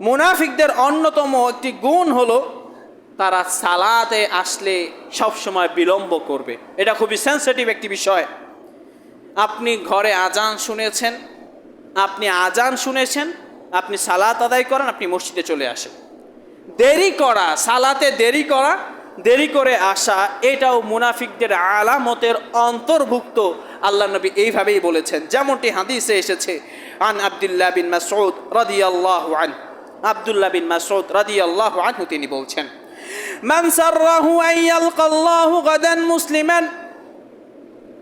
মুনাফিকদের অন্যতম একটি গুণ হলো তারা সালাতে আসলে সবসময় বিলম্ব করবে। এটা খুবই সেন্সিটিভ একটি বিষয়। আপনি ঘরে আজান শুনেছেন, আপনি আজান শুনেছেন, আপনি সালাত আদায় করেন, আপনি মসজিদে চলে আসেন। দেরি করা, সালাতে দেরি করা, দেরি করে আসা, এটাও মুনাফিকদের আলামতের অন্তর্ভুক্ত। আল্লাহ নবী এইভাবেই বলেছেন। যেমনটি হাদিসে এসেছে, আন আবদুল্লাহ বিন মাসউদ রাদিয়াল্লাহু আন আবদুল্লাহ বিন মাসউদ রাদিয়াল্লাহু আনহু তিনি বলছেন, মান মুসলিমান।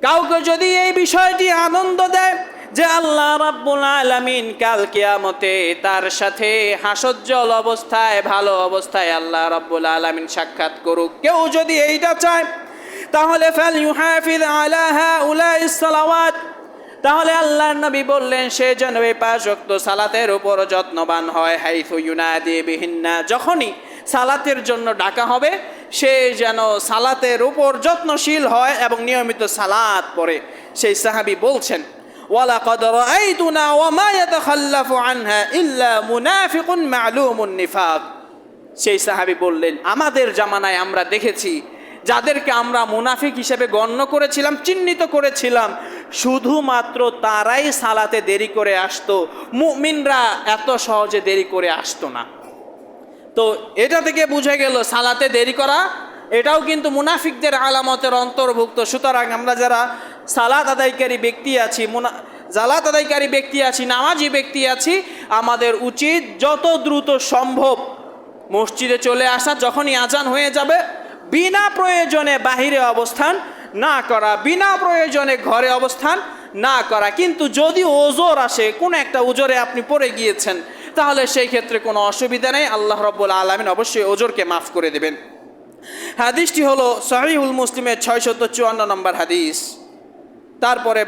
কাউকে যদি এই বিষয়টি আনন্দ দেয় যে আল্লাহ রাব্বুল আলামিন কাল কিয়ামতে তার সাথে হাসজ্জল অবস্থায়, ভালো অবস্থায় আল্লাহ রাব্বুল আলামিন সাক্ষাৎ করুক, কেউ যদি এইটা চায়, তাহলে ফাল ইউহাফিজ আলা হাউলাইস সালাওয়াত। তাহলে আল্লাহর নবী বললেন, সে যেন এই পাঁচ ওয়াক্ত সালাতের উপর যত্নবান হয় হাইথু ইউনাদি বিহিন্না। যখনই সালাতের জন্য ডাকা হবে, সে যেন সালাতের উপর যত্নশীল হয় এবং নিয়মিত সালাত পড়ে। সেই সাহাবি বলছেন রাআইতুনা ওয়া মা ইয়াতাখাল্লাফু আনহা ইল্লা মুনাফিকুন মা'লুমুন নিফাক। সেই সাহাবী বললেন, আমাদের জামানায় আমরা দেখেছি, যাদেরকে আমরা মুনাফিক হিসেবে গণ্য করেছিলাম, চিহ্নিত করেছিলাম শুধুমাত্র তারাই সালাতে দেরি করে আসতো, মুমিনরা এত সহজে দেরি করে আসতো না। তো এটা থেকে বুঝে গেল সালাতে দেরি করা, এটাও কিন্তু মুনাফিকদের আলামতের অন্তর্ভুক্ত। সুতরাং আমরা যারা সালাত আদায়কারী ব্যক্তি আছি, মুনা জালাত আদায়কারী ব্যক্তি আছি, নামাজি ব্যক্তি আছি, আমাদের উচিত যত দ্রুত সম্ভব মসজিদে চলে আসা, যখনই আজান হয়ে যাবে, বিনা প্রয়োজনে বাহিরে অবস্থান না করা বিনা প্রয়োজনে ঘরে অবস্থান না করা। কিন্তু যদি ওজোর আসে, কোনো একটা ওজোরে আপনি পড়ে গিয়েছেন, তাহলে সেই ক্ষেত্রে কোনো অসুবিধা নেই। আল্লাহ রব্বুল আলমিন অবশ্যই ওজোরকে মাফ করে দেবেন। হাদিসটি হলো সহিউল মুসলিমের ছয়শত চুয়ান্ন নম্বর হাদিস। তারপরে